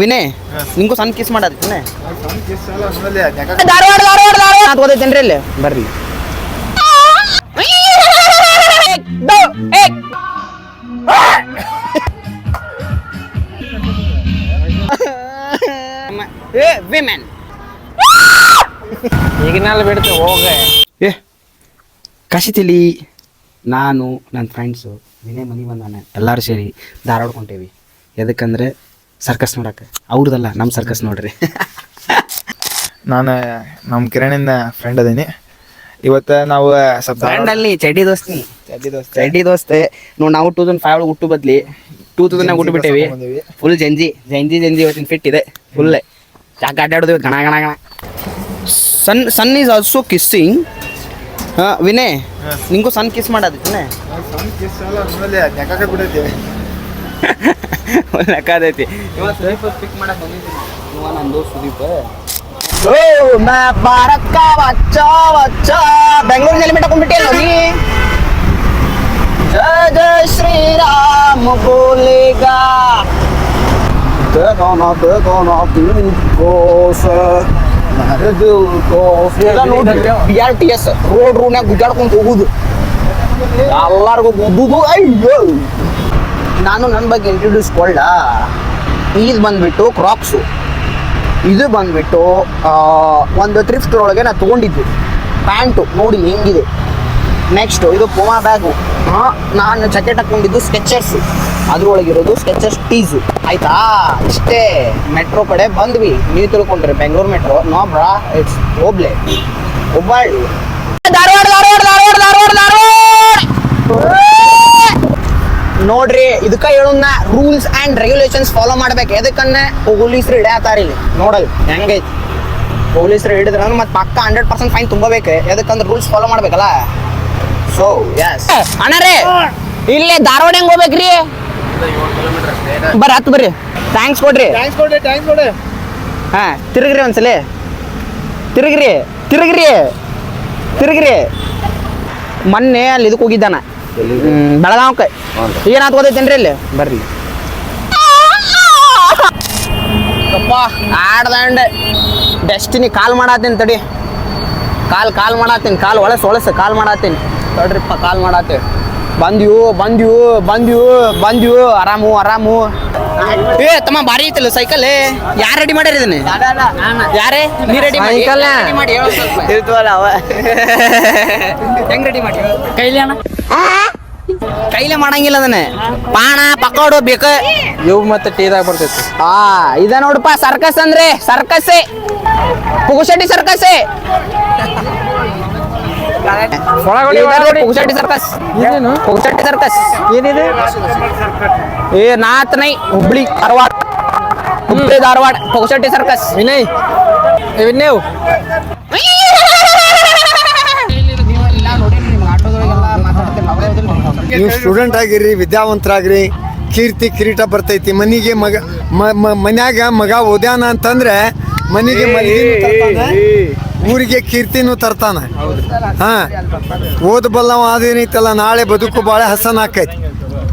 ವಿನಯ್ ನಿಂಗೂ ಸಣ್ಣ ಕಿಸ್ ಮಾಡತ್ತೀನಿ ಧಾರವಾಡ ಧಾರವಾಡ ಧಾರವಾಡ. ಅಂತ ಓದೈತೇನ್ರಿ ಇಲ್ಲಿ? ಬರ್ರಿ ಏ ವಿಮೆನ್ ಈಗಿನಲ್ಲಿ ಬಿಡ್ತು ಹೋಗ. ಏ ಕಸಿತಿಲಿ ನಾನು ನನ್ನ ಫ್ರೆಂಡ್ಸು ವಿನಯ್ ಮನೆ ಬಂದಾನೆ. ಎಲ್ಲರೂ ಸೇರಿ ಧಾರವಾಡ ಕೊಂಟೇವಿ ಎದಕ್ಕಂದ್ರೆ ಸರ್ಕಸ್ ನೋಡಕ್ಕೆ. ಅವ್ರದಲ್ಲ ನಮ್ಮ ಸರ್ಕಸ್ ನೋಡ್ರಿ. ನಾನು ನಮ್ಮ ಕಿರಣಿಂದ ಫ್ರೆಂಡ್ ಅದೀನಿ. ಇವತ್ತು ನಾವು ಸ್ವಲ್ಪ ಫ್ರೆಂಡ್ ಅಲ್ಲಿ ಚಡ್ಡಿ ದೋಸ್ತಿ. ಚಡ್ಡಿ ದೋಸ್ತ. ಚಡ್ಡಿ ದೋಸ್ತೆ. ನೋಡಿ ನಾವು ಟೂ ತೌಸಂಡ್ ಫೈವ್ ಹುಟ್ಟು ಬದ್ಲಿ. ಟೂ ತೌಸಂಡ್ ಹುಟ್ಟು ಬಿಟ್ಟೇವಿ. ಫುಲ್ ಜಂಜಿ ಜಂಜಿ ಜಂಜಿ ಇವತ್ತಿನ ಫಿಟ್ ಇದೆ. ಫುಲ್ ಯಾಕೆ ಅಡ್ಡಾಡೋದು ಗಣ ಗಣ ಗಣ. Sun sun is also kissing ಹಾಂ ವಿನಯ್ ನಿಂಗೂ ಸನ್ ಕಿಸ್ ಮಾಡೋದಿತ್ತನೆ ಲೆಕ್ಕ ಲೆಕ್ಕದೈತಿ ಇವತ್ತು ಸುದೀಪ್ ಪಿಕ್ ಮಾಡಕ್ ಬಂದಿದ್ದೀನಿ. ಇವ ನನ್ನ ದೋಸ್ತ ಓ ಮಾ ಭಾರತ ವಚ್ಚ ವಚ್ಚ. ಬೆಂಗಳೂರಿನಲ್ಲಿ ಬಿಟ್ಟಕೊಂಡ್ಬಿಟ್ಟೆ ನೋಡಿ ಜಯ ಜಯ ಶ್ರೀರಾಮ ಬೋಲೆಗಾ ಬೇಗನ ಬೇಗನ ತಿಳ್ಕೋಸ ಆರ್ ಟಿ ಎಸ್ ರೋಡ್ ಹೋಗುದು. ಎಲ್ಲಾರ್ಗು ಗುದ್ದುದು. ಅಯ್ಯೋ. ನಾನು ನನ್ನ ಬಗ್ಗೆ ಇಂಟ್ರೊಡ್ಯೂಸ್ ಕೊಳ್ಳ ಇದು ಬಂದ್ಬಿಟ್ಟು ಕ್ರಾಪ್ಸು ಇದು ಬಂದ್ಬಿಟ್ಟು ಒಂದು ಥ್ರಿಫ್ಟ್ ಒಳಗೆ ನಾನು ತೊಗೊಂಡಿದ್ದು. ಪ್ಯಾಂಟು ನೋಡಿ ಹೆಂಗಿದೆ. ನೆಕ್ಸ್ಟು ಇದು ಪೋಮಾ ಬ್ಯಾಗು ನಾನು ಜಕೆಟ್ ಹಾಕೊಂಡಿದ್ದು ಸ್ಕೆಚರ್ಸ್ ಅದ್ರೊಳಗಿರೋದು ಸ್ಕೆಚರ್ಸ್ ಟೀಸು ಆಯ್ತಾ? ಇಷ್ಟೇ. ಮೆಟ್ರೋ ಕಡೆ ಬಂದ್ವಿ. ನೀವು ತಿಳ್ಕೊಂಡ್ರೆ Bengaluru metro no bro it's ಹೋಬ್ಳೆ Hubballi Dharwad Dharwad Dharwad Dharwad Dharwad! ನೋಡ್ರಿ ಇದಕ್ಕ ಹೇಳುನ್ನ ರೂಲ್ಸ್ ಅಂಡ್ ರೆಗ್ಯುಲೇಷನ್ಸ್ ಫಾಲೋ ಮಾಡ್ಬೇಕು. ಎದಕ್ಕನ್ನ ಪೊಲೀಸರು ಹಿಡಿಯತ್ತಾರ ಇಲ್ಲಿ? ನೋಡಲ್ ಹೆಂಗೈತಿ? ಪೊಲೀಸರು ಹಿಡಿದ್ರ ಮತ್ತೆ ಪಕ್ಕ ಹಂಡ್ರೆಡ್ ಪರ್ಸೆಂಟ್ ಫೈನ್ ತುಂಬಬೇಕು. ಎದಕ್ಕಂದ್ರೆ ರೂಲ್ಸ್ ಫಾಲೋ ಮಾಡ್ಬೇಕಲ್ಲ? ಸೊ ಎಸ್ ಅಣ್ಣರೇ ಇಲ್ಲೇ ಧಾರವಾಡ ಹೆಂಗ್ ಹೋಗ್ಬೇಕ್ರಿ? ಬರ್ರಿ ಹತ್ತು ಬರ್ರಿ. ಥ್ಯಾಂಕ್ಸ್ ಕೊಡ್ರಿ. ಹಾ ತಿರುಗ್ರಿ ಒಂದ್ಸಲಿ. ತಿರುಗ್ರಿ ತಿರುಗ್ರಿ. ತಿರುಗ್ರಿ. ಮೊನ್ನೆ ಅಲ್ಲಿ ಇದಕ್ಕೆ ಹೋಗಿದ್ದಾನ. ಬೆಳಗಾವಕ್ಕೆ ಏನಾತ್ ಓದೈತೇನ್ರಿ ಇಲ್ಲಿ? ಬರ್ರಿ. ಅಪ್ಪ ಆಡ್ದಂಡೆ. ಡೆಸ್ಟಿನಿ ಕಾಲ್ ಮಾಡತ್ತೀನಿ ತಡಿ. ಕಾಲ್ ಕಾಲ್ ಮಾಡತ್ತೀನಿ. ಕಾಲ್ ಒಳಸ್ ಒಳಸ ಕಾಲ್ ಮಾಡತ್ತೀನಿ. ತಡ್ರಿಪ್ಪ ಕಾಲ್ ಮಾಡತ್ತೀವಿ ಬಂದ್ಯು ಬಂದ್ಯು ಬಂದ್ಯು ಬಂದ್ಯು. ಆರಾಮು ಆರಾಮು. ಏ ತಮ್ಮ ಭಾರಿ ಐತಲ್ಲ ಸೈಕಲ್ ಯಾರು ರೆಡಿ ಮಾಡ್ಯಾರ ಇದನ್ನ? ಯಾರೇ? ನೀ ರೆಡಿ ಆ? ಮಾಡಿ? ಹೇಳು ಸ್ವಲ್ಪ. ಇರ್ತವಲ್ಲ ಹೆಂಗ್ ರೆಡಿ ಮಾಡಿ? ಕೈಲಿ ಅಣ್ಣ. ಕೈಲೇ ಮಾಡಂಗಿಲ್ಲ ಅದನ್ನ. ಪಾಣ ಪಕೋಡು ಬೇಕ. ಇವ್ ಮತ್ತೆ ಟೀದಾಗ ಬರ್ತೈತಿ. ಆ ಇದ ನೋಡಪ್ಪ ಸರ್ಕಸ್ ಅಂದ್ರೆ ಸರ್ಕಸ್ ಪುಗುಶೆಟ್ಟಿ ಸರ್ಕಸ್ ಒಳಗಡೆ ಇದಾರೆ ಒಳಗಡೆ ಪುಗುಶೆಟ್ಟಿ ಸರ್ಕಸ್ ಇದೇನು? ಪುಗುಶೆಟ್ಟಿ ಸರ್ಕಸ್ ಏನಿದೆ? ಏ ನಾತ್ನೈ ಹುಬ್ಳಿ ಧಾರವಾಡ. ಹುಬ್ಳಿ ಧಾರವಾಡ ಪುಗುಶೆಟ್ಟಿ ಸರ್ಕಸ್ ವಿನಯ್ ವಿನಯ್! ನೀವು ಸ್ಟೂಡೆಂಟ್ ಆಗಿರಿ ವಿದ್ಯಾವಂತರಾಗ್ರಿ ಕೀರ್ತಿ ಕಿರೀಟ ಬರ್ತೈತಿ ಮನೆಗೆ ಮಗ ಮನ್ಯಾಗ ಮಗ ಓದ್ಯಾನ ಅಂತಂದ್ರೆ ಮನೆಗೆ ಊರಿಗೆ ಕೀರ್ತಿನೂ ತರ್ತಾನ. ಹಾ. ಓದಬಲ್ಲವ ಅದೇನೈತಲ್ಲ ನಾಳೆ ಬದುಕು ಬಾಳೆ ಹಸನ ಆಕೈತಿ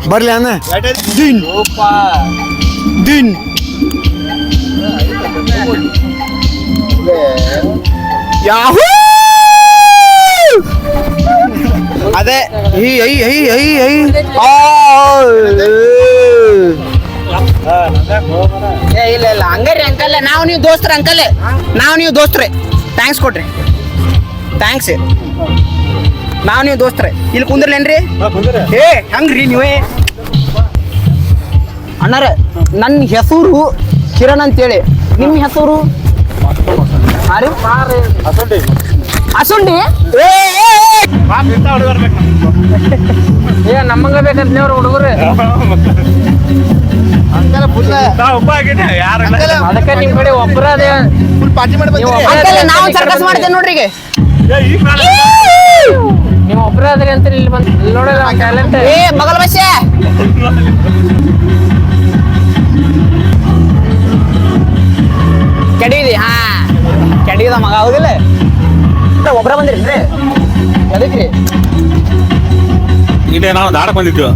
ಬರ್ಲಿ ಅಣ್ಣ. ದಿನ್. ದಿನ್. ಯಾಹೂ! ಅದೇ. ಈ ಐ ಐ ಐ ಐ ಆ, ಏ ಇಲ್ಲ ಇಲ್ಲ. ಹಂಗಾರಿ ಅಂಕಲ್ ನಾವು ನೀವು ದೋಸ್ತ್ರ ಅಂಕಲ್. ನಾವು ನೀವು ದೋಸ್ತ್ರೆ. ಥ್ಯಾಂಕ್ಸ್ ಕೊಡ್ರಿ ಥ್ಯಾಂಕ್ಸ್ ನಾವು ನೀವು ದೋಸ್ತ್ರೆ. ಇಲ್ಲಿ ಕುಂದ್ರಲೇನ್ರಿ? ಏ ಹಂಗ್ರಿ ನೀವೇ? ಅಣ್ಣಾರ ನನ್ನ ಹೆಸರು ಕಿರಣ್ ಅಂತೇಳಿ. ನಿಮ್ಮ ಹೆಸರು? ಅಸುಂಡಿ ಏ, ನಮ್ಮಂಗ ಬೇಕಂತ ನೀವ್ರ ಹುಡುಗರು? ಅದಕ್ಕೆ ನಿಮ್ ಕಡೆ ಒಬ್ಬರ ಅದೇ. ನೀವು ಸರ್ಕಸ್ ಮಾಡ್ತೇವೆ ನೋಡ್ರಿ ಈಗ ನೀವು ಒಬ್ರೇ ಅದ್ರಿ ಅಂತ ಇಲ್ಲಿ ಬಂದ್ ಇಲ್ಲಿ ನೋಡಿಲ್ಲ ಟ್ಯಾಲೆಂಟ್ ಏ ಬಗಲ್ ಬಸ್ಸೆ ಕೆಡಿದಿ ಹಾ. ಕೆಡಿದ ಮಗ ಹೌದಿಲ್ಲ? ಒಬ್ರ ಬಂದಿರಿ? ಎದಕ್ರಿ? ಇಲ್ಲೇ ನಾವು ದಾಡ ಬಂದಿದ್ದು.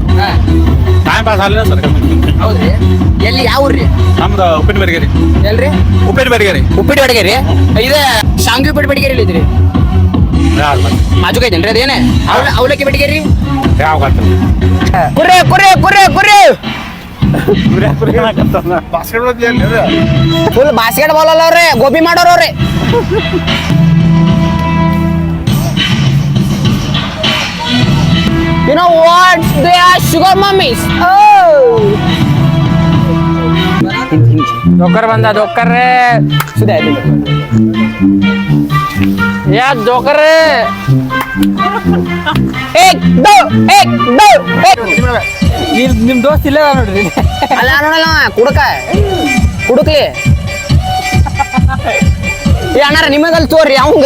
ಟೈಮ್ ಪಾಸ್ ಆಗಲಿಲ್ಲ ಸರ್ ಹೌದ್ರಿ? ಎಲ್ಲಿ ಯಾವ ಊರ್ರಿ? ನಮ್ದು ಉಪ್ಪಿನ ಬೆಡಗೇರಿ. ಎಲ್ರಿ? ಉಪ್ಪಿನ ಬೆಡಗೇರಿ. ಉಪ್ಪಿಟ್ಟು ಬೆಡಗೇರಿ? ಇದ ಶಾಂಗಿ ಉಪ್ಪಿಟ್ಟು ಬೆಡಗೇರಿ ಇಲ್ಲಿದ್ರಿ ಮಾಜುಕ ಐತೇನ್ರಿ ಅದೇನೆ? ಅವ್ಲ- ಅವಲಕ್ಕಿ ಬೆಡಗೇರಿ? ಯಾವ ಕುರೆ ಕುರೆ ಕುರೆ ಕುರೆ ಫುಲ್ ಬಾಸ್ಕೆಟ್ ಬಾಲ್ ಅಲ್ಲ ಅವ್ರೆ ಗೋಬಿ ಮಾಡೋರ್ You know what? They are sugar mummies. Oh. Joker ಬಂದ ಜೋಕರ್ ಸುಧಾ ಆಯ್ತು ಯಾ ಜೋಕರ್ ಏಕ್ ದೋ ಏಕ್ ದೋ ಏಕ್ ನಿಮ್ ದೋಸ್ತ್ ಇಲ್ಲೇ ನೋಡ್ರಿ. ಅಲ್ಲ ನೋಡಲ್ಲ ಕುಡಕ. ಕುಡುಕ್ಲಿ. ಏ ಅಣ್ಣಾರ ನಿಮಗಲ್ಲಿ ತೋರಿ ಅವಂಗ.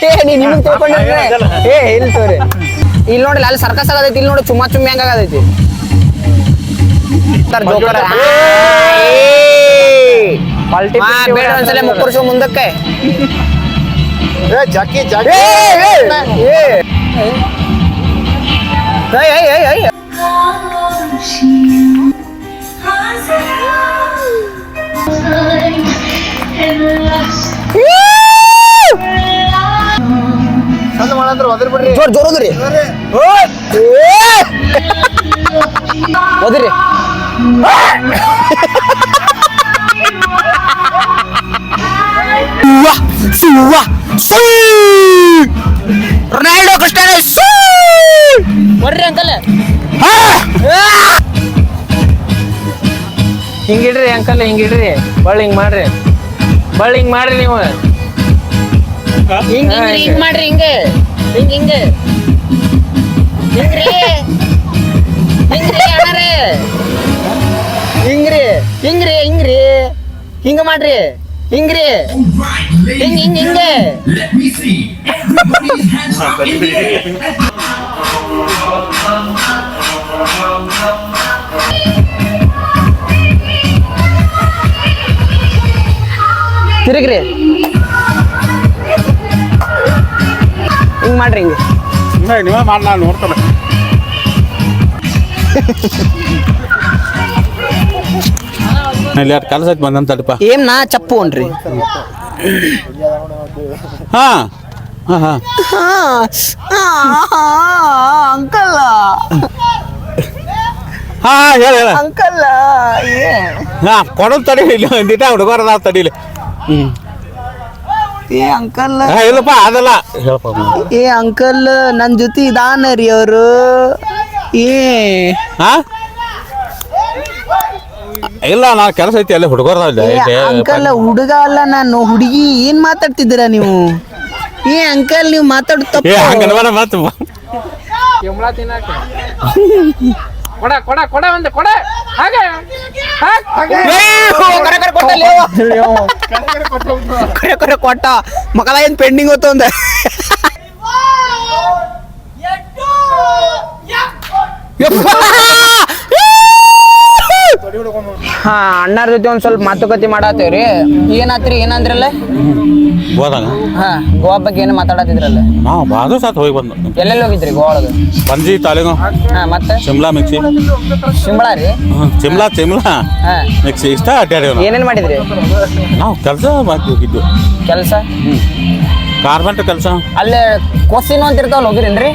ಏ ನೀ ನಿಮಗ್ ತೋಕೊಂಡ್ರೆ ಏ ಇಲ್ಲಿ ತೋರಿ ಇಲ್ಲಿ ನೋಡಿ ಅಲ್ಲಿ ಸರ್ಕಸ್ ಆಗದೈತಿ ಇಲ್ಲಿ ನೋಡಿ ಚುಮ್ಮಾ ಚುಮ್ಮಿ ಹಂಗ ಆಗದೈತಿ. ಜೋಕರ್. ಬೇಡ ಒಂದ್ಸಲ ಮುಕ್ಕರ್ಸು ಮುಂದಕ್ಕೆ. ಜಕ್ಕಿ ಏ, ಏ, ಜೋರ್ ಜೋರ್ ಓದ್ರಿ ಓದ್ರಿ ರೊನಾಲ್ಡೋ ಕ್ರಿಸ್ಟಿಯಾನೋ ಬರ್ರಿ ಅಂಕಲ್. ಹಿಂಗಿಡ್ರಿ ಅಂಕಲ್ ಹಿಂಗಿಡ್ರಿ. ಬಳ್ಳಿ ಹಿಂಗ್ ಮಾಡ್ರಿ. ಬಳ್ಳಿ ಹಿಂಗ್ ಮಾಡ್ರಿ ನೀವು. ಹಿಂಗ್ ಹಿಂಗ್ ಹಿಂಗ್ ಮಾಡ್ರಿ ಹಿಂಗೆ ಹಿಂಗ್ ಹಿಂಗೆ ಹಿಂಗ್ರಿ ಹಿಂಗ್ರಿ ಅಣ್ಣಾರೇ ಹಿಂಗ್ರಿ ಹಿಂಗ್ರಿ ಹಿಂಗ್ರಿ ಹಿಂಗ ಮಾಡ್ರಿ ಹಿಂಗ್ರಿ ಹಿಂಗ್ ಹಿಂಗ್ ಹಿಂಗೆ ತಿರುಗ್ರಿ ಮಾಡ್ರಿ ಹಿಂಗೆ. ನೀವೇ ಮಾಡಿ ನಾನು ನೋಡ್ತಾನೆ. ಇಲ್ಲಿ ಯಾರು ಕೆಲಸ ಐತಿ ಬಂದಂತ ತಡಿಪ ಏನ್ ನಾ ಚಪ್ಪು ಅನ್ರಿ? ಹಾ. ಹಾ ಹಾ. ಅಂಕಲ್. ಹಾ ಹೇಳ ಹೇಳ. ಅಂಕಲ್ ಹಾ ಕೊಡೋದು ತಡಿ ಇಲ್ಲಿ ಒಂದಿಟ ಹುಡುಗರದ ತಡಿಲಿ. ಹ್ಮ್. ಏ ಅಂಕಲ್. ಹಾ ಇಲ್ಲಪ್ಪ ಅದಲ್ಲ. ಹೇಳಪ್ಪ ಏ ಅಂಕಲ್ ನನ್ ಜೊತೆ ಇದಾನ ರೀ ಅವರು. ಏ. ಹಾ? ಇಲ್ಲ ನಾ ಕೆಲಸ ಐತಿ ಅಲ್ಲಿ ಹುಡುಗರು ಅಂಕಲ್ ಹುಡುಗ ಅಲ್ಲ ನಾನು. ಹುಡುಗಿ ಏನ್ ಮಾತಾಡ್ತಿದ್ದೀರಾ ನೀವು? ಏ ಅಂಕಲ್ ನೀವು ಮಾತಾಡ್ತಪ್ಪ ಏ ಮಾತು ಮತ್ತೆ ಕೊಡ ಕೊಡ ಕೊಡ ಒಂದು ಕೊಡ ಹಾಗೆ ಹಾಗ್, ಹಾಗೆ. ಕರೆ ಕರೆ ಕೊಟ್ಟ ಮಕ್ಕಳ ಏನ್ ಪೆಂಡಿಂಗ್ ಹೋತು ಅಂದ ಹಾ ಅಣ್ಣಾರ ಜೊತೆ ಒಂದ್ ಸ್ವಲ್ಪ ಮಾತುಕತೆ ಮಾಡತ್ತೇವ್ರಿ. ಏನಾತ್ರಿ ಏನಂದ್ರಲ್ಲ? ಹೋದಂಗ ಹಾ ಗೋವಾ ಬಗ್ಗೆ ಏನು ಮಾತಾಡತಿದ್ರಲ್ಲ? ನಾವು ಬಾದು ಸಾತ್ ಹೋಗಿ ಬಂದು ಎಲ್ಲೆಲ್ಲಿ ಹೋಗಿದ್ರಿ ಗೋವಾ ಒಳಗ ಪಂಜಿ ತಾಲಿಗು ಹಾ ಮತ್ತೆ? ಶಿಮ್ಲಾ ಮಿಕ್ಸಿ. ಶಿಂಬಳ ರೀ? ಶಿಮ್ಲಾ ಶಿಮ್ಲಾ. ಹಾ. ಮಿಕ್ಸಿ ಇಷ್ಟ ಅಡ್ಡಾಡೇವ್ ಏನೇನ್ ಮಾಡಿದ್ರಿ? ನಾವು ಕೆಲಸ ಮಾಡಿ ಹೋಗಿದ್ವಿ ಕೆಲಸ? ಕಾರ್ಪೆಂಟರ್ ಕೆಲಸ. ಅಲ್ಲೇ ಕೊಸಿನೋ ಅಂತ ಇರ್ತಾವಲ್ಲ ಹೋಗಿರೇನ್ರಿ?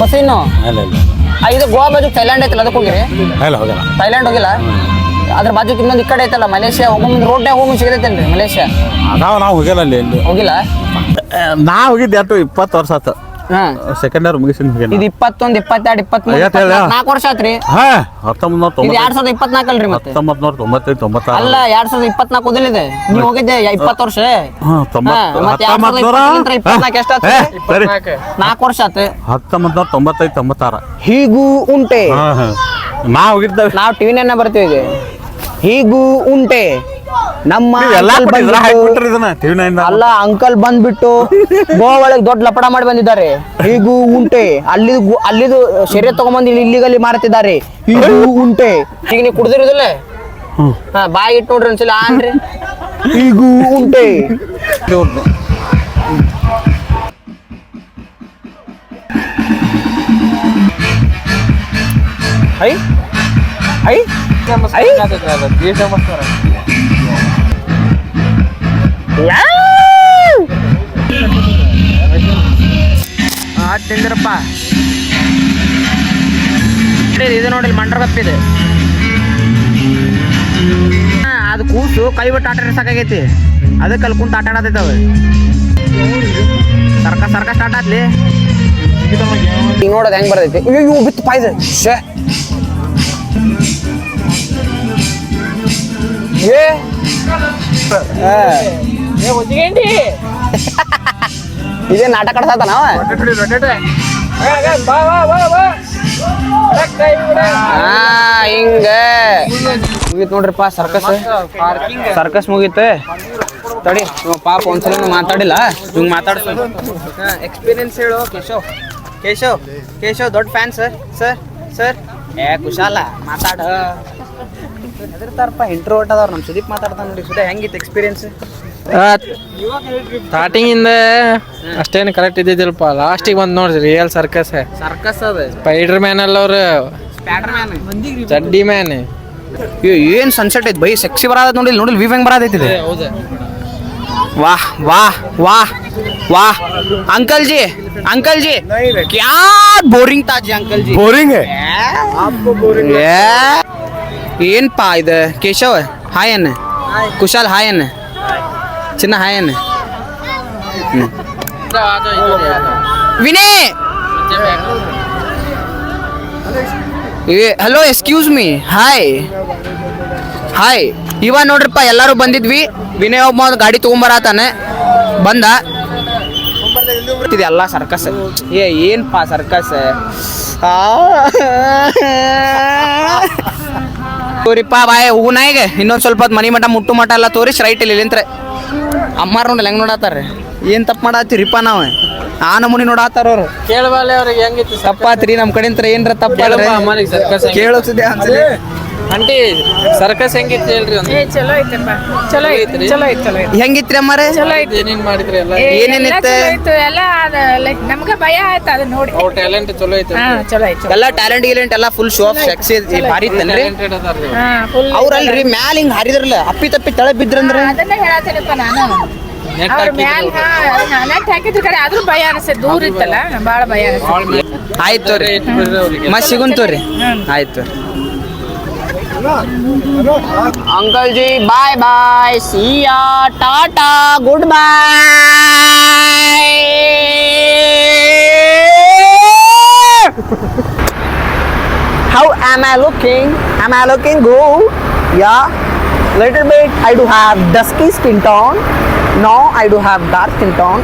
ಕೊಸಿನೋ? ಅಲ್ಲ ಇಲ್ಲ ಇದು ಗೋವಾ ಬಾಜು ಥೈಲ್ಯಾಂಡ್ ಐತಲ್ಲ ಅದಕ್ಕೆ ಹೋಗಿರಿ? ಇಲ್ಲ ಹೋಗಲ್ಲ. ಥೈಲ್ಯಾಂಡ್ ಹೋಗಿಲ್ಲ? ಅದ್ರ ಬಾಜು ಇನ್ನೊಂದು ಈ ಕಡೆ ಐತಲ್ಲ ಮಲೇಷ್ಯಾ ಹೋಗೋ ರೋಡ್ನ್ಯಾಗ ಹೋಗಿ ಸಿಗತೈತೇನ್ರಿ ಮಲೇಷ್ಯಾ? ನಾವು ನಾವು ಹೋಗಿಲ್ಲ ಅಲ್ಲಿ ಇಲ್ಲಿ ಹೋಗಿಲ್ಲ? ನಾ ಹೋಗಿದ್ದೆ ಅಟ್ಟು ಇಪ್ಪತ್ತು ವರ್ಷ ಆತು. ಹಾ. ಸೆಕೆಂಡ್ ಇಯರ್ ಮುಗಿಸಿನ ಹೋಗ್ಯಾನ ಇದು ಇಪ್ಪತ್ತೊಂದು ಇಪ್ಪತ್ತೆರಡು ಇಪ್ಪತ್ಮೂರು. ನಾಲ್ಕು ವರ್ಷ ಆತ್ರಿ? ಹಾ ಹತ್ತೊಂಬತ್ತು ನೂರ ಇದು ಎರಡ್ ಸಾವಿರದ ಇಪ್ಪತ್ನಾಲ್ಕಲ್ರಿ ಮತ್ತೆ? ಹತ್ತೊಂಬತ್ತು ನೂರ ತೊಂಬತ್ತೈದು ತೊಂಬತ್ತಾರು. ಅಲ್ಲ ಎರಡ್ ಸಾವಿರದ ಇಪ್ಪತ್ನಾಲ್ಕು ಓದಲಿದೆ. ನೀವು ಹೋಗಿದ್ದೆ ಇಪ್ಪತ್ತು ವರ್ಷ. ಹಾ ತೊಂಬತ್ತು ಮತ್ತೆ ಎರಡ್ ಹತ್ತೊಂಬತ್ತು ಸಾವಿರದ ನೂರ ಇಪ್ಪತ್ತರಿಂದ ಇಪ್ಪತ್ನಾಲ್ಕು ಸರಿ. ನಾಲ್ಕು. ವರ್ಷ ಆತು ಹತ್ತೊಂಬತ್ತು ನೂರ ತೊಂಬತ್ತೈದು ತೊಂಬತ್ತಾರ. ಹೀಗೂ ಉಂಟೆ. ಹಾ ಹಾ. ನಾ ಹೋಗಿದ್ದೇವೆ. ನಾವು ಟಿವಿನ ಬರ್ತೀವಿ ಈಗ. ಹೀಗೂ ಉಂಟೆ. ನಮ್ಮ ಅಲ್ಲ ಅಂಕಲ್ ಬಂದ್ಬಿಟ್ಟು ಗೋವಾ ಒಳಗೆ ದೊಡ್ಡ ಲಪಡ ಮಾಡಿ ಬಂದಿದ್ದಾರೆ. ಹೀಗೂ ಉಂಟೆ. ಅಲ್ಲಿ ಅಲ್ಲಿದು ಶರೀರ ತಗೊಂಡ್ಬಂದು ಇಲ್ಲಿ ಇಲ್ಲಿಗಲ್ಲಿ ಮಾರ್ತಿದ್ದಾರೆ ಹೀಗೂ ಉಂಟೆ. ಈಗ ನೀವು ಕುಡ್ದಿರೋದಿಲ್ಲ? ಹಾ ಬಾಯಿ ಇಟ್ಟು ನೋಡ್ರಿ ಒಂದ್ಸಲ ಆನ್ರಿ. ಹೀಗೂ ಉಂಟೆ. I I. ತಿಂದ್ರಪ್ಪ ಇದು ನೋಡಿ ಮಂಡ್ರ ತಪ್ಪಿದೆ ಅದು ಕೂಸು ಕೈ ಬಿಟ್ಟು ಆಟ ಸಾಕಾಗೈತಿ ಅದಕ್ಕೆ ಅಲ್ಲಿ ಆಟ ಆಡತೈತವೆ ಸರ್ಕ ಸರ್ಕ ಸ್ಟಾರ್ಟ್ ಆತ್ಲಿ ನೋಡೋದು ಹೆಂಗ್ ಬರ್ತೈತಿ ಅಯ್ಯೋ ಬಿತ್ತು ಶೇ ಏ? ಆ. ಇದೇ ನಾಟಕ ಆಡ್ತಾತ ನಾವ ಹಾ ಹಿಂಗ. ಮುಗೀತ್ ನೋಡ್ರಿಪ್ಪ ಸರ್ಕಸ್ ಸರ್ಕಸ್ ಮುಗೀತು. ತಡಿ ಪಾಪ ಒಂದ್ಸಲ ಮಾತಾಡಿಲ್ಲ. ಹಿಂಗ್ ಮಾತಾಡ್ಸ ಎಕ್ಸ್ಪೀರಿಯನ್ಸ್ ಹೇಳು ಕೇಶವ್. ಕೇಶವ್ ಕೇಶವ್ ದೊಡ್ಡ ಫ್ಯಾನ್ ಸರ್ ಸರ್ ಸರ್ ಏ ಕುಶಾಲ ಮಾತಾಡ. ಹೆದರ್ತಾರಪ್ಪ ಇಂಟ್ರೋಟ್ ಅದಾವ್ರ ನಮ್ಮ ಸುದೀಪ್ ಮಾತಾಡ್ತಾನ ನೋಡಿ ಸುದೀಪ್ ಹೆಂಗಿತ್ತು ಎಕ್ಸ್ಪೀರಿಯನ್ಸ್ ಸ್ಟಾರ್ಟಿಂಗ್ ಇಂದ ಅಷ್ಟೇನು ಕರೆಕ್ಟ್ ಇದ್ದಿದ್ದಿಲ್ಪ ಲಾಸ್ಟಿಗೆ ಬಂದ್ ನೋಡ್ರಿ ರಿಯಲ್ ಸರ್ಕಸ್ ಸರ್ಕಸ್ ಅದ ಸ್ಪೈಡರ್ ಮ್ಯಾನ್ ಅಲ್ಲ ಅವ್ರು ಸ್ಪ್ಯಾಡರ್ ಮ್ಯಾನ್ ಚಡ್ಡಿ ಮ್ಯಾನ್ ಏನ್ ಸನ್ಸೆಟ್ ಐತಿ ಬೈ ಸೆಕ್ಸಿ ಬರಾದ ನೋಡಿ ನೋಡಿ ವ್ಯೂ ಹೆಂಗ್ ಬರಾದೈತಿದೆ ಹೌದು वाह वाह वाह वाह अंकल जी अंकल जी क्या बोरिंग था जी अंकल जी ಬೋರಿಂಗ್ ಏನ್ ಪಾ ಇದು? ಕೇಶವ ಹಾಯ್ ಅನ್ನ ಕುಶಾಲ್ ಹಾಯ್ ಅನ್ನ ಚಿನ್ನ hi Vinay Vinay! Hello excuse me. Hi. Hi. ಇವ ನೋಡ್ರಪ್ಪ ಎಲ್ಲರೂ ಬಂದಿದ್ವಿ. ವಿನಯ್ ಒಬ್ಬ ಗಾಡಿ ತಗೊಂಬರತಾನೆ. ಬಂದ. ಇದೆಲ್ಲ ಸರ್ಕಸ್ ಏ ಏನ್ಪಾ ಸರ್ಕಸ್ ತೋರಿಪ್ಪ ಬಾಯ ಹೂನ ಈಗ ಇನ್ನೊಂದ್ ಸ್ವಲ್ಪ ಮನಿ ಮಠ ಮುಟ್ಟು ಮಠ ಎಲ್ಲ ತೋರಿಸ್ ರೈಟ್ ಇಲ್ಲಿ ನಿಂತ್ರೆ ಅಮ್ಮಾರ್ ನೋಡಿ ಹೆಂಗ್ ನೋಡತ್ತಾರ ಏನ್ ತಪ್ಪು ಮಾಡತ್ತೀರಿಪ್ಪ ನಾವು? ಆ ನಮೂನಿ ನೋಡಾತಾರ ಅವ್ರು. ಕೇಳಬಾಲೆ ಅವ್ರಿಗೆ ಹೆಂಗಿತ್ತು ತಪ್ಪಾತ್ರಿ ನಮ್ ಕಡೆಯಿಂದ ಏನ್ರ ತಪ್ಪ? ಕೇಳಿಸಿದೆ ಅನ್ಸಲಿ ಆಂಟಿ ಸರ್ಕಸ್ ಹೆಂಗಿತ್ತು ಹೇಳ್ರಿ ಒಂದು? ಚಲೋ ಐತಪ್ಪ. ಚಲೋ ಐತ್ರಿ ಚಲೋ ಐತಿ ಚಲೋ ಐತಿ. ಹೆಂಗಿತ್ರಿ ಅಮ್ಮಾರೆ? ಚಲೋ ಐತಿ. ಏನೇನ್ ಮಾಡಿದ್ರಿ ಎಲ್ಲ? ಏನೇನ್ ಏನೇನಿತ್ತು? ಎಲ್ಲ ಇತ್ತು? ಎಲ್ಲ ಅದ ಲೈಕ್ ನಮ್ಗ ಭಯ ಆಯ್ತು ಅದನ್ನ ನೋಡಿ. ಅವ್ರ ಟ್ಯಾಲೆಂಟ್ ಚಲೋ ಐತೆ ಹಾ ಚಲೋ ಐತಿ ಎಲ್ಲ ಟ್ಯಾಲೆಂಟ್ ಗಿಲೆಂಟ್ ಎಲ್ಲ ಫುಲ್ ಶೋ ಆಫ್ ಸೆಕ್ಸಿ ಭಾರಿ ಟ್ಯಾಲೆಂಟೆಡ್ ಅದಾರ್ರಿ ಹಾ ಫುಲ್ ಅವ್ರಲ್ರಿ ಮ್ಯಾಲ ಹಿಂಗ್ ಹರಿದ್ರಲ್ಲ ಅಪ್ಪಿ ತಪ್ಪಿ ತಳ ಬಿದ್ರಂದ್ರ? ಅದನ್ನ ಹೇಳತ್ತೇನಪ್ಪ ನಾನು. ಅವ್ರ. ಮ್ಯಾಲ ಹಾ ನೆಟ್ ಹಾಕಿದ್ರು ಕಡೆ ಆದ್ರೂ ಭಯ ಅನಿಸ್ತದೆ ದೂರ ಇತ್ತಲ್ಲ ಭಾಳ ಭಯ ಅನಿಸ್ತದೆ ಆಯ್ತು ರೀ ಇತ್ತು ಬಿಡ್ರಿ ಅವ್ರಿಗೆ ಆಯ್ತು અંકલજી bye bye see ya tata good goodbye. How am I looking? Am I looking good? Yeah. Little bit. I do have dusky skin tone. No, I do have dark skin tone.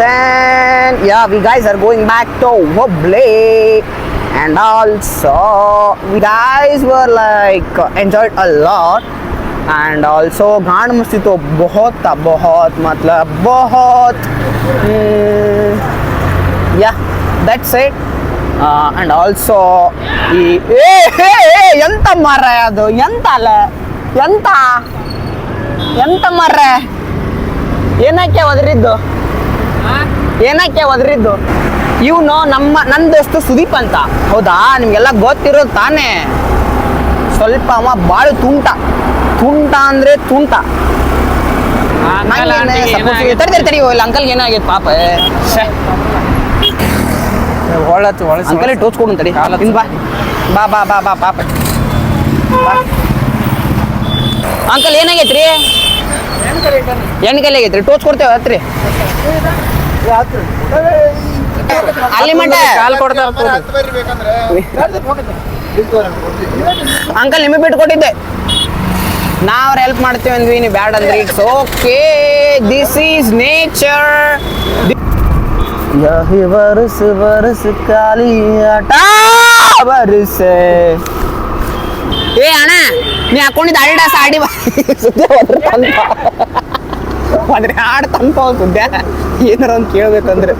Then yeah, we guys are going back to Wobbly. And also, we guys were like enjoyed a lot. And also, गांड मस्ती तो बहुत था बहुत मतलब बहुत hmm, yeah that's it and also ಈ ಏ ಹೇ ಹೇ, ಎಂತ ಮರ ಅದು ಎಂತ ಅಲ್ಲ ಎಂತ ಎಂತ ಮರ ಏನಕ್ಕೆ ಒದರಿದ್ದು ಏನಕ್ಕೆ ಒದರಿದ್ದು ಇವನು ನಮ್ಮ ನನ್ನ ದೋಸ್ತ ಸುದೀಪ್ ಅಂತ. ಹೌದಾ? ನಿಮ್ಗೆಲ್ಲ ಗೊತ್ತಿರೋದು ತಾನೇ. ಸ್ವಲ್ಪ ಅವ ಭಾಳ ತುಂಟ. ತುಂಟ ಅಂದ್ರೆ ತುಂಟ. ಅಂಕಲ್? ತಡಿ ತಡಿ ಇಲ್ಲ ಅಂಕಲ್ಗೆ ಏನಾಗೈತೆ ಪಾಪ. ಒಳತ್ತು ಒಳಸು ಅಂಕಲ್ ಟೋಚ್ ಕೊಡು ತಡಿ. ಬಾ. ಬಾ ಬಾ ಬಾ ಬಾ ಪಾಪ. ಅಂಕಲ್ ಏನಾಗೈತ್ರಿ? ಎಣ್ಣೆ ಕಲೆ ಆಗೈತ್ರಿ ಟೋಚ್ ಕೊಡ್ತೇವೆ ಹತ್ರಿ. ಅಲ್ಲಿ ಮಟ್ಟ ಕಾಲ್ ಕೊಡ್ತಾರ ಅಂಕಲ್ ನಿಮಗೆ ಬಿಟ್ಟು ಕೊಟ್ಟಿದ್ದೆ. ನಾವ್ ಹೆಲ್ಪ್ ಮಾಡ್ತೀವಿ ಅಂದ್ವಿ ನೀವು ಬ್ಯಾಡ್ ಅಂದ್ರೆ. It's okay this is nature ಯಹಿ ಬರಸ್ ಬರಸ್ ಕಾಲಿ ಆಟ ಬರಸೆ ಏ ಅಣ್ಣ ನೀ ಹಾಕೊಂಡಿದ್ದ ಅಡಿಡಾಸ್ ಆಡಿ ಬಾ. ಸುದ್ದಿ ಹೋದ್ರೆ ತಂಪ ಆದ್ರೆ ಹಾಡು ತಂಪ ಸುದ್ದಿ. ಏನಾರ ಒಂದು ಕೇಳ್ಬೇಕಂದ್ರೆ.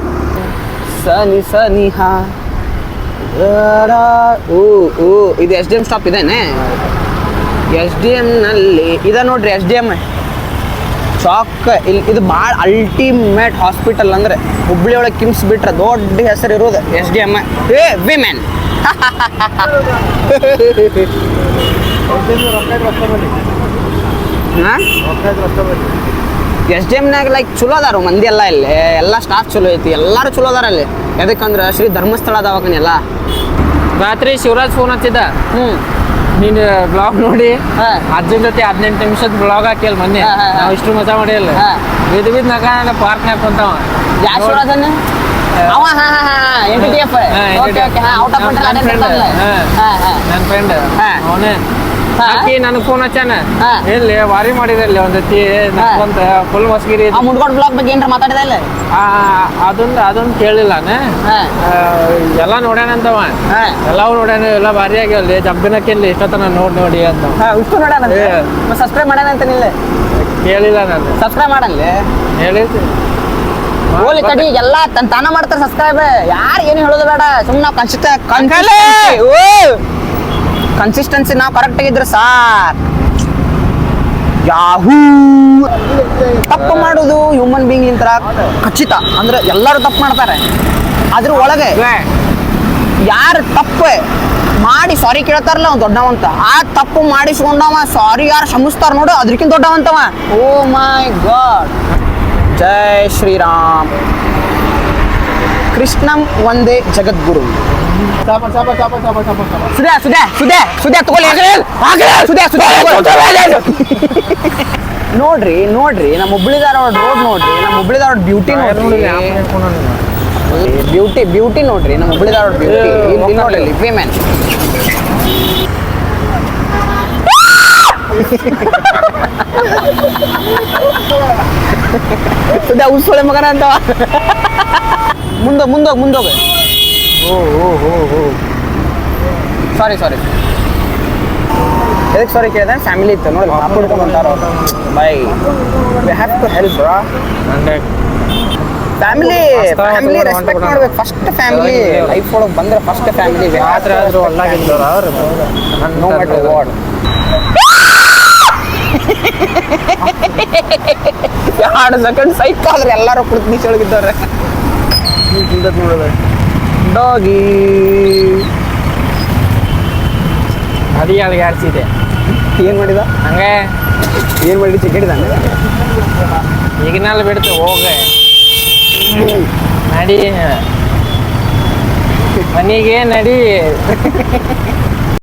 ಸನಿ ಸನಿ ಹಾ. ಓ ಓ ಇದು ಎಸ್ ಡಿ ಎಂ ಸ್ಟಾಪ್ ಇದೇನೆ? ಎಸ್ ಡಿ ಎಮ್ನಲ್ಲಿ ಇದೆ ನೋಡ್ರಿ ಎಸ್ ಡಿ ಎಂ ಚಾಕ್ ಇಲ್ಲಿ ಇದು ಭಾಳ ಅಲ್ಟಿಮೇಟ್ ಹಾಸ್ಪಿಟಲ್ ಅಂದ್ರೆ ಹುಬ್ಳಿ ಒಳಗೆ ಕಿಮ್ಸ್ ಬಿಟ್ರೆ ದೊಡ್ಡ ಹೆಸರು ಇರೋದು ಎಸ್ ಡಿ ಎಂ ಏ ವಿಮೆನ್ ಎಸ್ ಡಿ ಎಮ್ನಾಗ ಲೈಕ್ ಚಲೋ ಅದಾರು ಮಂದಿ ಎಲ್ಲ ಇಲ್ಲಿ. ಎಲ್ಲ ಸ್ಟಾಫ್ ಚಲೋ ಐತಿ. ಎಲ್ಲಾರು ಚಲೋ ಅದಾರ ಅಲ್ಲಿ. ಯಾಕಂದ್ರೆ ಶ್ರೀ ಧರ್ಮಸ್ಥಳ ಅದಾವಕನೆಲ್ಲ ಎಲ್ಲ ರಾತ್ರಿ ಶಿವರಾಜ್ ಫೋನ್ ಹಚ್ಚಿದ್ದ. ಹ್ಞೂ ನೀನು ಬ್ಲಾಗ್ ನೋಡಿ. ಅಜ್ಜನ ಜೊತೆ ಹದಿನೆಂಟು ನಿಮಿಷದ ಬ್ಲಾಗ್ ಹಾಕಿಲ್ ಮೊನ್ನೆ. ನಾವು ಇಷ್ಟು ಮಜಾ ಮಾಡಿಲ್ಲ. ಬಿದ್ದು ಬಿದ್ದು ನಗ ಪಾರ್ಕ್ನಾಗ ಕುಂತಾವ. ಯಾ ಶಿವರಾಜನ್ ಅವ ಹಾ ಹಾ ಹಾ ಎನ್ ಟಿ ಎಫ್ ಹಾ, ಓಕೆ ಓಕೆ ಹಾ. ಔಟ್ ಆಫ್ ಕಂಟ್ರಿ ನನ್ನ ಫ್ರೆಂಡ್. ಅವನೇ. ಹಾಕಿ ನನಗೆ ಫೋನ್ ಹಚ್ಚಾನ ಹಾ. ಇಲ್ಲಿ ವಾರಿ ಮಾಡಿದಲ್ಲಿ ಒಂದತಿ ನಕ್ಕೊಂತ ಫುಲ್ ಮಸ್ಗಿರಿ ಆ ಮುಂಡ್ಗೋಡ್ ಬ್ಲಾಕ್ ಬಗ್ಗೆ ಏನ್ರ ಮಾತಾಡಿದ ಇಲ್ಲ? ಅದೊಂದು ಅದೊಂದು ಕೇಳಿಲ್ಲ ನಾನು. ಹಾ. ಎಲ್ಲ ನೋಡ್ಯಾನಂತವ ಹಾ. ಎಲ್ಲ ನೋಡ್ಯಾನ ಎಲ್ಲ ಭಾರಿ ಆಗ್ಯಾವಲ್ಲಿ. ಇಲ್ಲಿ ಇಷ್ಟೊತ್ತನ ನೋಡಿ ನೋಡಿ ಅಂತ. ಹಾ ಇಷ್ಟು ನೋಡ್ಯಾನ ಏ. ಸಬ್ಸ್ಕ್ರೈಬ್ ಮಾಡ್ಯಾನ ಅಂತ ನಿಲ್ಲ ಕೇಳಿಲ್ಲ ನಾನು. ಸಬ್ಸ್ಕ್ರೈಬ್ ಮಾಡಲ್ಲ ಹೇಳಿದ್ದು. ಹೋಲಿ ತಡಿ ಎಲ್ಲ ತನ್ ತಾನ ಮಾಡ್ತಾರೆ ಸಬ್ಸ್ಕ್ರೈಬ್ ಯಾರು ಏನು ಹೇಳೋದು ಬೇಡ ಸುಮ್ಮನೆ ನಾವು ಕನ್ಸಿಸ್ಟ ಕನ್ಸಿಸ್ಟೆನ್ಸಿ ನಾವು ಕರೆಕ್ಟ್ ಆಗಿದ್ರೆ ಸಾರ್. ಯಾಹೂ ತಪ್ಪು ಮಾಡೋದು ಹ್ಯೂಮನ್ ಬೀಯಿಂಗ್ ಖಚಿತ. ಅಂದ್ರೆ ಎಲ್ಲರೂ ತಪ್ಪು ಮಾಡ್ತಾರೆ. ಅದ್ರ ಒಳಗೆ ಯಾರು ತಪ್ಪು ಮಾಡಿ ಸಾರಿ ಕೇಳ್ತಾರಲ್ಲ ಅವ್ನು ದೊಡ್ಡವಂತ ಆ ತಪ್ಪು ಮಾಡಿಸ್ಕೊಂಡವ ಸಾರಿ ಯಾರು ಕ್ಷಮಿಸ್ತಾರ ನೋಡು ಅದ್ರಕ್ಕಿಂತ ದೊಡ್ಡವಂತವ ಓ ಮೈ ಗಾಡ್. ಜೈ ಶ್ರೀರಾಮ್. ಕೃಷ್ಣಂ ಒಂದೇ ಜಗದ್ಗುರು. ಸುದ್ಯಾ ಸುದ್ಯಾ ಸುದ್ಯಾ ಸುದ್ಯಾ ತಗೊಳ್ಳಿ ಸುದ್ಯಾ ಸುದ್ಯಾ ನೋಡ್ರಿ ನೋಡ್ರಿ ನಮ್ಮ ಹುಬ್ಳಿ ಧಾರವಾಡ ರೋಡ್ ನೋಡ್ರಿ ನಮ್ಮ ಹುಬ್ಳಿ ಧಾರವಾಡ ಬ್ಯೂಟಿ ನೋಡ್ರಿ ಬ್ಯೂಟಿ ಬ್ಯೂಟಿ ನೋಡ್ರಿ ನಮ್ಮ ಹುಬ್ಳಿ ಧಾರವಾಡ ಬ್ಯೂಟಿ ಇಲ್ಲಿ ನೋಡ್ರಿ ವಿಮೆನ್ ಸುದ್ಯಾ ಉಸ್ಸೊಳೆ ಮಗನ ಅಂತವ ಮುಂದೋಗ ಮುಂದೋಗ ಮುಂದೋಗ ಸಾರಿ ಸಾರಿ ಎದಕ್ಕೆ ಸಾರಿ ಕೇಳಿದೆ? ಫ್ಯಾಮಿಲಿ ಇತ್ತು ನೋಡಿ by we have to help bro family family respect ಮಾಡ್ಬೇಕು. ಫಸ್ಟ್ ಫ್ಯಾಮಿಲಿ ಲೈಫ್ ಒಳಗೆ ಬಂದ್ರೆ ಫಸ್ಟ್ ಫ್ಯಾಮಿಲಿ ಆದ್ರೆ ಆದ್ರೂ ಒಳ್ಳಾಗಿದ್ದವ್ರು ಅವ್ರು. ನೋ ಮ್ಯಾಟರ್ ವಾಟ್ ಎರಡು ಸೆಕೆಂಡ್ ಸೈಕ್ ಆದ್ರೆ ಎಲ್ಲರೂ ಕುಳಿತು ನೀಚ ಒಳಗಿದ್ದವ್ರೆ ಡಾಗಿ ಅದಿಗೆ ಅಲ್ಲಿಗೆ ಆಡ್ಸಿದೆ ಏನ್ ಮಾಡಿದ ಹಂಗೆ ಏನ್ ಮಾಡಿ ಚಿಕ್ಕಡಿದಾನೆ ಈಗಿನಲ್ಲಿ ಬಿಡ್ತು ಹೋಗ ನಡಿ ಮನೆಗೆ ನಡಿ